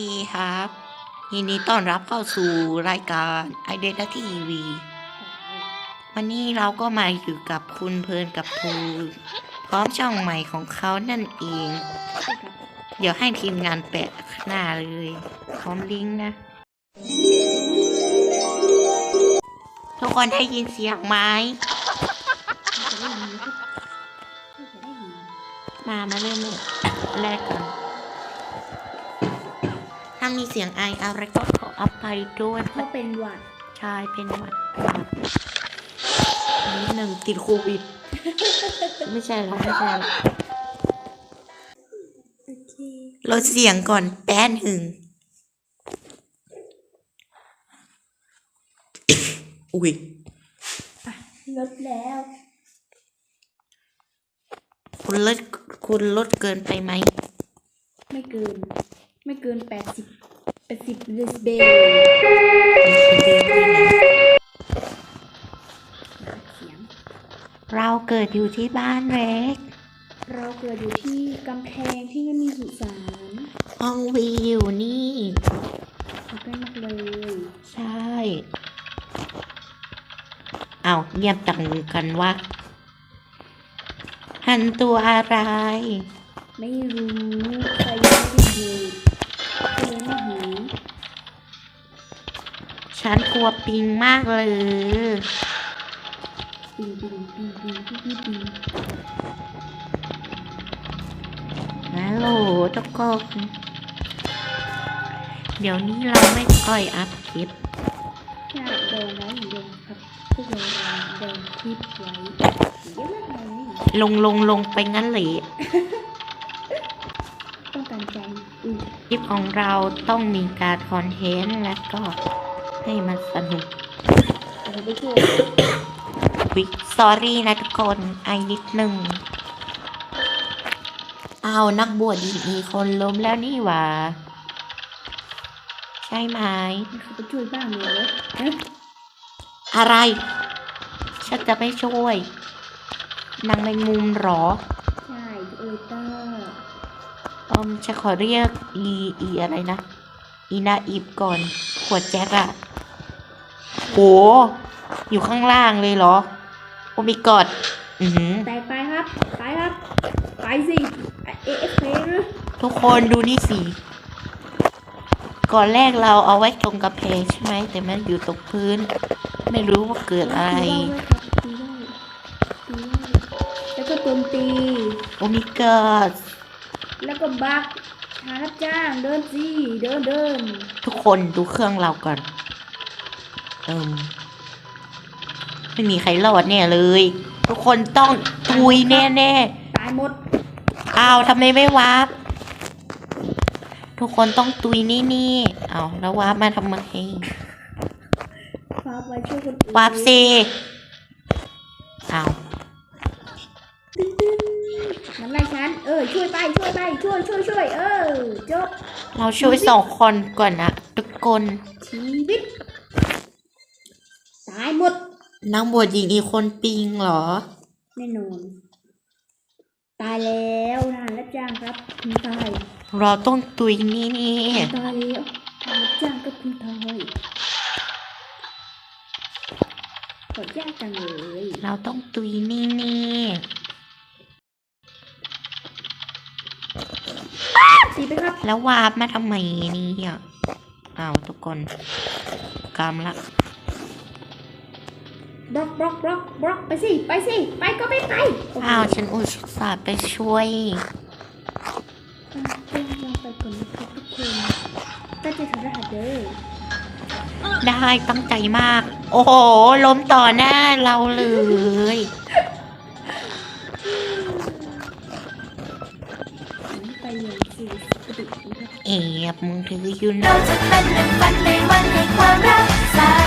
ดีครับยินดีต้อนรับเข้าสู่รายการไอเดนทีวีวันนี้เราก็มาอยู่กับคุณเพลินกับภูพร้อมช่องใหม่ของเขานั่นเอง เดี๋ยวให้ทีมงานแปะหน้าเลยพร้อมลิงก์นะ ทุกคนได้ยินเสียงไหมมามาเริ่มเลยแรกกัน ถ้ามีเสียงไออะไรก็ขออภัยด้วยก็เป็นหวัดชายเป็นหวัดครับนิดหนึ่งติดโควิด ไม่ใช่แล้วไม่ใช่แล้วโอเคลดเสียงก่อนแป๊นหึงอุ้ย ลดแล้วคุณลดคุณลดเกินไปไหม ไม่เกิน ไม่เกินแปดสิบแปดสิบเดซิเบลมีชีวิตด้วยนะเสียง เราเกิดอยู่ที่บ้านเล็ก เราเกิดอยู่ที่กำแพงที่ไม่มีสุสานห้องวีอยู่นี่อยู่ใกล้มากเลย ใช่ เอาเงียบจังกันวะหันตัวอะไร ไม่รู้ใครยังไม่ได้ ดูใครยังไม่เห็นฉันกลัวปิงมากเลยปิงปิงปิงปิงปิงปิงฮัลโหลทุกคนเดี๋ยวนี้เราไม่ค่อยอัพคลิปแค่โดนไว้เดียวครับพวกเราโดนคลิปไว้ลงลงลงไปงั้นเลย ลิปของเราต้องมีการคอนเทนต์และก็ให้มันสนุกวิกสอรี่นะทุกคนไอนิดหนึ่งเอาวนักบวชอีกมีคนล้มแล้วนี่หว่า ใช่ไหมเขาไปช่วยบ้างเลยอะไร ฉันจะไม่ช่วยนางแมงมุมหรอ ใช่เอเตอร์อื มฉันขอเรียกอีอีอะไรนะ อีนาอีฟก่อน ขวดแจ็คอะโห อยู่ข้างล่างเลยเหรอ โอมิกอดอือหือแตกไปครับ ไปครับ ไปสิเอฟเพหรือทุกคนดูนี่สิ ก่อนแรกเราเอาไว้ตรงกระเพงใช่ไหม แต่มันอยู่ตรงพื้น ไม่รู้ว่าเกิดอะไรตีว่าวตีว่าวตีว่าวแล้วก็โจมตี โอมิกอด แล้วก็บักหารับจ้างเดินสิเดินเดินทุกคนดูเครื่องเราก่อน เอิมไม่มีใครรอดแน่เลย ทุกคนต้องตุยแน่ตายหมดๆอ้าวทำไมไม่วาร์ปทุกคนต้องตุยนี่นี่ๆอ้าวแล้ววาร์ปมาทำไมฟ้าไปช่วยคนอื่นวาร์ปสิอ้าวมั นไล่ฉัน เออ ช่วยไป ช่วยไป ช่วย ช่วย ช่วย เออ จบ เราช่วยสองคนก่อนนะทุกคนชีวิต ตายหมด นางบวชหญิงอีกคนปิงเหรอ แน่นอน ตายแล้วทหารรับจ้างครับคุณตาย เราต้องตุยนี่นี่ตายแล้วทหารรับจ้างกับคุณตายกดยากจังเลย เราต้องตุยนี่นี่ ตีไปครับ แล้ววาร์ปมาทำไมเนี่ยอ้าวทุกคนกรรมละบล็อกบล็อกบล็อกบล็อกไปสิไปสิไปก็ไม่ไปโเคอ้าวฉันอุตส่าห์ไปช่วยอะเรื่องลงไปก่อนนะครับทุกคนตั้งใจทำรหัสเด้อได้ตั้งใจมาก โอ้โหล้มต่อหน้าเราเลย อย่างสิกระดินะครับเอบมึงถืออยู่นะ เราจะเป็นหนึ่งวันในวันแห่งความรักษา